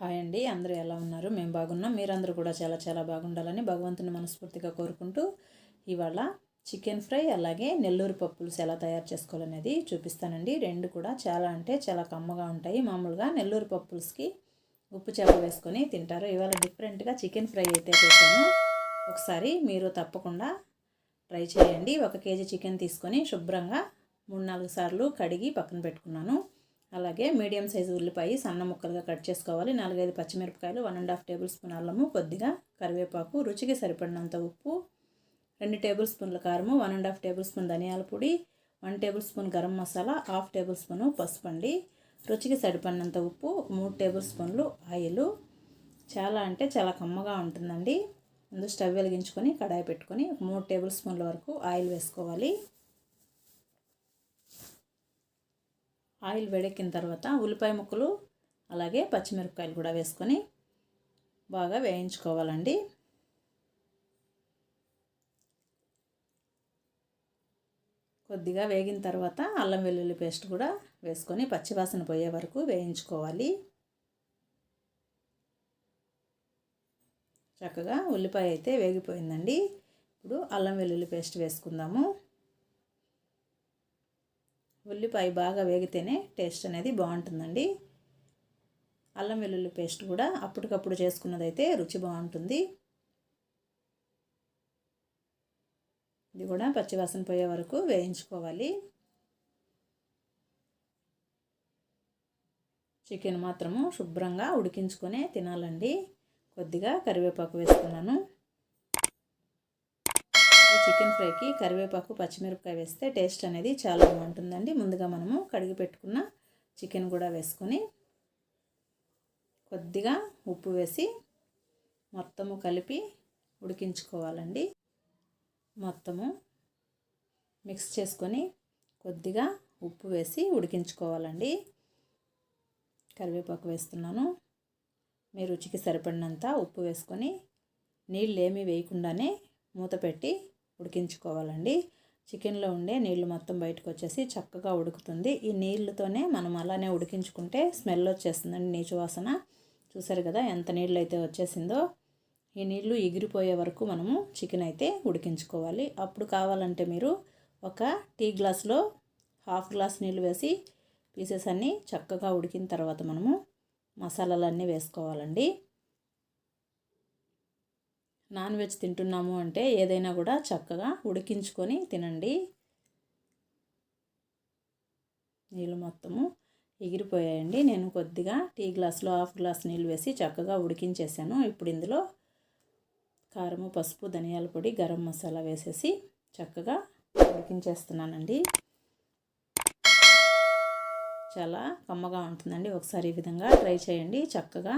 Hi అండి అందరూ ఎలా ఉన్నారు? మేము బాగున్నాం. మీరందరూ కూడా చాలా చాలా బాగుండాలని భగవంతుని మనస్ఫూర్తిగా కోరుకుంటూ ఇవాళ చికెన్ ఫ్రై అలాగే నెల్లూరు పప్పులుస్ ఎలా తయారు చేసుకోవాలనేది చూపిస్తానండి. రెండు కూడా చాలా అంటే చాలా కమ్మగా ఉంటాయి. మామూలుగా నెల్లూరు పప్పుల్స్కి ఉప్పు చేప వేసుకొని తింటారు. ఇవాళ డిఫరెంట్గా చికెన్ ఫ్రై అయితే చేశాను. ఒకసారి మీరు తప్పకుండా ట్రై చేయండి. ఒక కేజీ చికెన్ తీసుకొని శుభ్రంగా మూడు నాలుగు సార్లు కడిగి పక్కన పెట్టుకున్నాను. అలాగే మీడియం సైజు ఉల్లిపాయ సన్న ముక్కలుగా కట్ చేసుకోవాలి. నాలుగైదు పచ్చిమిరపకాయలు one and half tablespoon అల్లము కొద్దిగా కరివేపాకు రుచికి సరిపడినంత ఉప్పు రెండు టేబుల్ స్పూన్ల కారము one and half tablespoon ధనియాల పొడి one tablespoon garam masala half tablespoon పసుపు అండి. రుచికి సరిపడినంత ఉప్పు మూడు టేబుల్ స్పూన్లు ఆయిల్. చాలా అంటే చాలా కమ్మగా ఉంటుందండి. ముందు స్టవ్ వెలిగించుకొని కడాయి పెట్టుకొని మూడు టేబుల్ స్పూన్ల వరకు ఆయిల్ వేసుకోవాలి. ఆయిల్ వేడెక్కిన తర్వాత ఉల్లిపాయ ముక్కలు అలాగే పచ్చిమిరపకాయలు కూడా వేసుకొని బాగా వేయించుకోవాలండి. కొద్దిగా వేగిన తర్వాత అల్లం వెల్లుల్లి పేస్ట్ కూడా వేసుకొని పచ్చివాసన పోయే వరకు వేయించుకోవాలి. చక్కగా ఉల్లిపాయ అయితే వేగిపోయిందండి. ఇప్పుడు అల్లం వెల్లుల్లి పేస్ట్ వేసుకుందాము. ఉల్లిపాయ బాగా వేగితేనే టేస్ట్ అనేది బాగుంటుందండి. అల్లం వెల్లుల్లి పేస్ట్ కూడా అప్పటికప్పుడు చేసుకున్నదైతే రుచి బాగుంటుంది. ఇది కూడా పచ్చివాసన పోయే వరకు వేయించుకోవాలి. చికెన్ మాత్రము శుభ్రంగా ఉడికించుకొని తినాలండి. కొద్దిగా కరివేపాకు వేసుకున్నాను. చికెన్ ఫ్రైకి కరివేపాకు పచ్చిమిరపకాయ వేస్తే టేస్ట్ అనేది చాలా బాగుంటుందండి. ముందుగా మనము కడిగి పెట్టుకున్న చికెన్ కూడా వేసుకొని కొద్దిగా ఉప్పు వేసి మొత్తము కలిపి ఉడికించుకోవాలండి. మొత్తము మిక్స్ చేసుకొని కొద్దిగా ఉప్పు వేసి ఉడికించుకోవాలండి. కరివేపాకు వేస్తున్నాను. మీ రుచికి సరిపడినంత ఉప్పు వేసుకొని నీళ్ళు ఏమీ వేయకుండానే మూత పెట్టి ఉడికించుకోవాలండి. చికెన్లో ఉండే నీళ్ళు మొత్తం బయటకు వచ్చేసి చక్కగా ఉడుకుతుంది. ఈ నీళ్ళతోనే మనం అలానే ఉడికించుకుంటే స్మెల్ వచ్చేస్తుందండి నీచు వాసన చూసారు కదా ఎంత నీళ్ళు అయితే వచ్చేసిందో. ఈ నీళ్ళు ఎగిరిపోయే వరకు మనము చికెన్ అయితే ఉడికించుకోవాలి. అప్పుడు కావాలంటే మీరు ఒక టీ గ్లాస్లో హాఫ్ గ్లాస్ నీళ్ళు వేసి పీసెస్ అన్నీ చక్కగా ఉడికిన తర్వాత మనము మసాలాలన్నీ వేసుకోవాలండి. నాన్ వెజ్ తింటున్నాము అంటే ఏదైనా కూడా చక్కగా ఉడికించుకొని తినండి. నీళ్ళు మొత్తము ఎగిరిపోయాయండి. నేను కొద్దిగా టీ గ్లాస్లో హాఫ్ గ్లాస్ నీళ్ళు వేసి చక్కగా ఉడికించేసాను. ఇప్పుడు ఇందులో కారము పసుపు ధనియాల పొడి గరం మసాలా వేసేసి చక్కగా ఉడికించేస్తున్నానండి. చాలా కమ్మగా ఉంటుందండి. ఒకసారి ఈ విధంగా ట్రై చేయండి. చక్కగా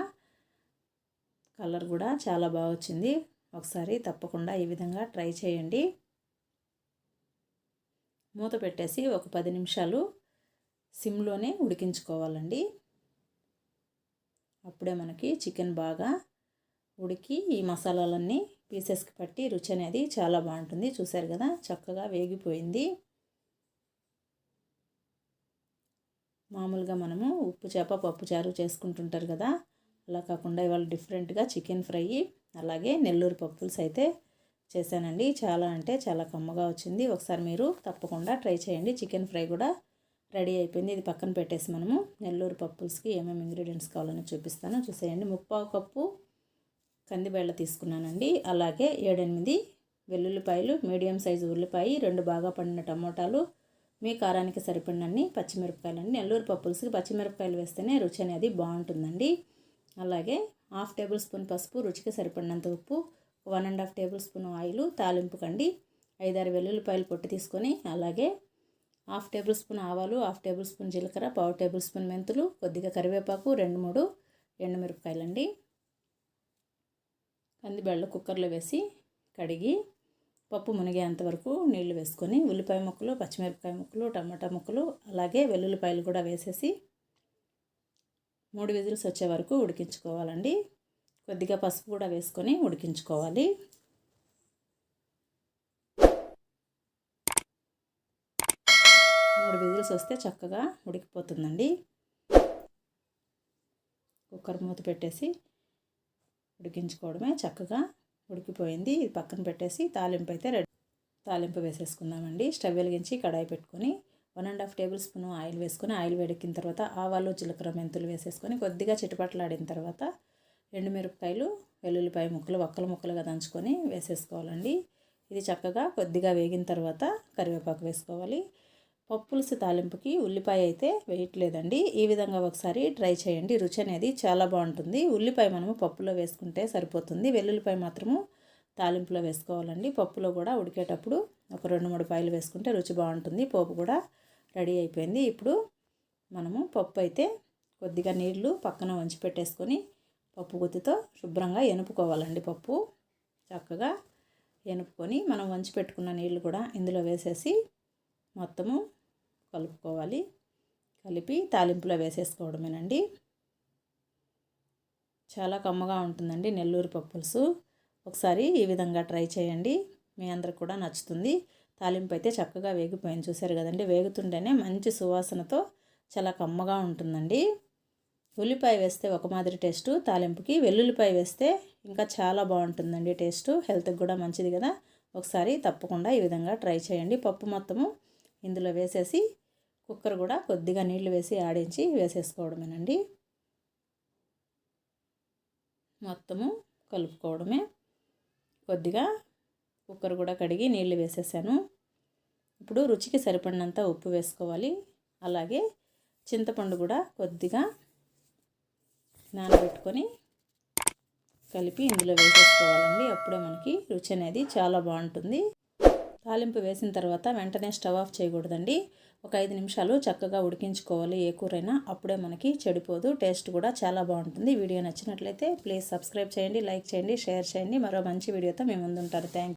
కలర్ కూడా చాలా బాగా వచ్చింది. ఒకసారి తప్పకుండా ఈ విధంగా ట్రై చేయండి. మూత పెట్టేసి ఒక పది నిమిషాలు సిమ్లోనే ఉడికించుకోవాలండి. అప్పుడే మనకి చికెన్ బాగా ఉడికి ఈ మసాలాలన్నీ పీసెస్కి పట్టి రుచి అనేది చాలా బాగుంటుంది. చూసారు కదా చక్కగా వేగిపోయింది. మామూలుగా మనము ఉప్పు చేప పప్పు చారు చేసుకుంటుంటారు కదా అలా కాకుండా ఇవాళ డిఫరెంట్గా చికెన్ ఫ్రై అలాగే నెల్లూరు పప్పుల్స్ అయితే చేశానండి. చాలా అంటే చాలా కమ్మగా వచ్చింది. ఒకసారి మీరు తప్పకుండా ట్రై చేయండి. చికెన్ ఫ్రై కూడా రెడీ అయిపోయింది. ఇది పక్కన పెట్టేసి మనము నెల్లూరు పప్పుల్స్కి ఏమేమి ఇంగ్రీడియంట్స్ కావాలని చూపిస్తాను. చూసేయండి. ముప్పావు కప్పు కందిబేళ్ళ తీసుకున్నానండి. అలాగే ఏడెనిమిది వెల్లుల్లిపాయలు మీడియం సైజు ఉల్లిపాయ రెండు బాగా పండిన టమోటాలు మీ కారానికి సరిపడినన్ని పచ్చిమిరపకాయలు అండి నెల్లూరు పప్పుల్స్కి పచ్చిమిరపకాయలు వేస్తేనే రుచి అనేది బాగుంటుందండి. అలాగే హాఫ్ టేబుల్ స్పూన్ పసుపు రుచికి సరిపడినంత ఉప్పు one and half tablespoon oil తాలింపుకండి ఐదారు వెల్లుల్లిపాయలు పొట్టు తీసుకొని అలాగే హాఫ్ టేబుల్ స్పూన్ ఆవాలు హాఫ్ టేబుల్ స్పూన్ జీలకర్ర పావు టేబుల్ స్పూన్ మెంతులు కొద్దిగా కరివేపాకు రెండు మూడు ఎండుమిరపకాయలండి. కందిబెళ్ళ కుక్కర్లో వేసి కడిగి పప్పు మునిగేంత వరకు నీళ్ళు వేసుకొని ఉల్లిపాయ ముక్కలు పచ్చిమిరపకాయ ముక్కలు టమాటా ముక్కలు అలాగే వెల్లుల్లిపాయలు కూడా వేసేసి మూడు విజిల్స్ వచ్చే వరకు ఉడికించుకోవాలండి. కొద్దిగా పసుపు కూడా వేసుకొని ఉడికించుకోవాలి. మూడు విజిల్స్ వస్తే చక్కగా ఉడికిపోతుందండి. కుక్కర్ మూత పెట్టేసి ఉడికించుకోవడమే చక్కగా ఉడికిపోయింది. ఇది పక్కన పెట్టేసి తాలింపు అయితే రెడీ తాలింపు వేసేసుకుందామండి. స్టవ్ వెలిగించి కడాయి పెట్టుకొని one and half tablespoon oil వేసుకొని ఆయిల్ వేడెక్కిన తర్వాత ఆవాలు జీలకర్ర మెంతులు వేసేసుకొని కొద్దిగా చిటపట్లాడిన తర్వాత ఎండుమిరపకాయలు వెల్లుల్లిపాయ ముక్కలు ఒక్కలు ముక్కలుగా దంచుకొని వేసేసుకోవాలండి. ఇది చక్కగా కొద్దిగా వేగిన తర్వాత కరివేపాకు వేసుకోవాలి. పప్పులుసు తాలింపుకి ఉల్లిపాయ అయితే వేయట్లేదండి. ఈ విధంగా ఒకసారి ట్రై చేయండి. రుచి అనేది చాలా బాగుంటుంది. ఉల్లిపాయ మనము పప్పులో వేసుకుంటే సరిపోతుంది. వెల్లుల్లిపాయ మాత్రము తాలింపులో వేసుకోవాలండి. పప్పులో కూడా ఉడికేటప్పుడు ఒక రెండు మూడు పాయలు వేసుకుంటే రుచి బాగుంటుంది. పోపు కూడా రెడీ అయిపోయింది. ఇప్పుడు మనము పప్పు అయితే కొద్దిగా నీళ్ళు పక్కన వంచి పెట్టేసుకొని పప్పు గుత్తితో శుభ్రంగా ఎనుపుకోవాలండి పప్పు. చక్కగా ఎనుపుకొని మనం వంచి పెట్టుకున్న నీళ్ళు కూడా ఇందులో వేసేసి మొత్తము కలుపుకోవాలి. కలిపి తాలింపులో వేసేసుకోవడమేనండి. చాలా కమ్మగా ఉంటుందండి నెల్లూరు పప్పులుసు. ఒకసారి ఈ విధంగా ట్రై చేయండి. మీ అందరికి కూడా నచ్చుతుంది. తాలింపు అయితే చక్కగా వేగిపోయింది. చూసారు కదండి? వేగుతుంటేనే మంచి సువాసనతో చాలా కమ్మగా ఉంటుందండి. ఉల్లిపాయ వేస్తే ఒక మాదిరి టేస్టు. తాలింపుకి వెల్లుల్లిపాయ వేస్తే ఇంకా చాలా బాగుంటుందండి టేస్టు. హెల్త్కి కూడా మంచిది కదా? ఒకసారి తప్పకుండా ఈ విధంగా ట్రై చేయండి. పప్పు మొత్తము ఇందులో వేసేసి కుక్కర్ కూడా కొద్దిగా నీళ్ళు వేసి ఆడించి వేసేసుకోవడమేనండి. మొత్తము కలుపుకోవడమే. కొద్దిగా కుక్కర్ కూడా కడిగి నీళ్ళు వేసేసాను. ఇప్పుడు రుచికి సరిపడినంత ఉప్పు వేసుకోవాలి. అలాగే చింతపండు కూడా కొద్దిగా నానబెట్టుకొని కలిపి ఇందులో వేసేసుకోవాలండి. అప్పుడే మనకి రుచి అనేది చాలా బాగుంటుంది. తాలింపు వేసిన తర్వాత వెంటనే స్టవ్ ఆఫ్ చేయకూడదండి. ఒక ఐదు నిమిషాలు చక్కగా ఉడికించుకోవాలి ఏ కూరైనా. అప్పుడే మనకి చెడిపోదు. టేస్ట్ కూడా చాలా బాగుంటుంది. వీడియో నచ్చినట్లయితే ప్లీజ్ సబ్స్క్రైబ్ చేయండి లైక్ చేయండి షేర్ చేయండి. మరో మంచి వీడియోతో మేము ముందుంటారు. థ్యాంక్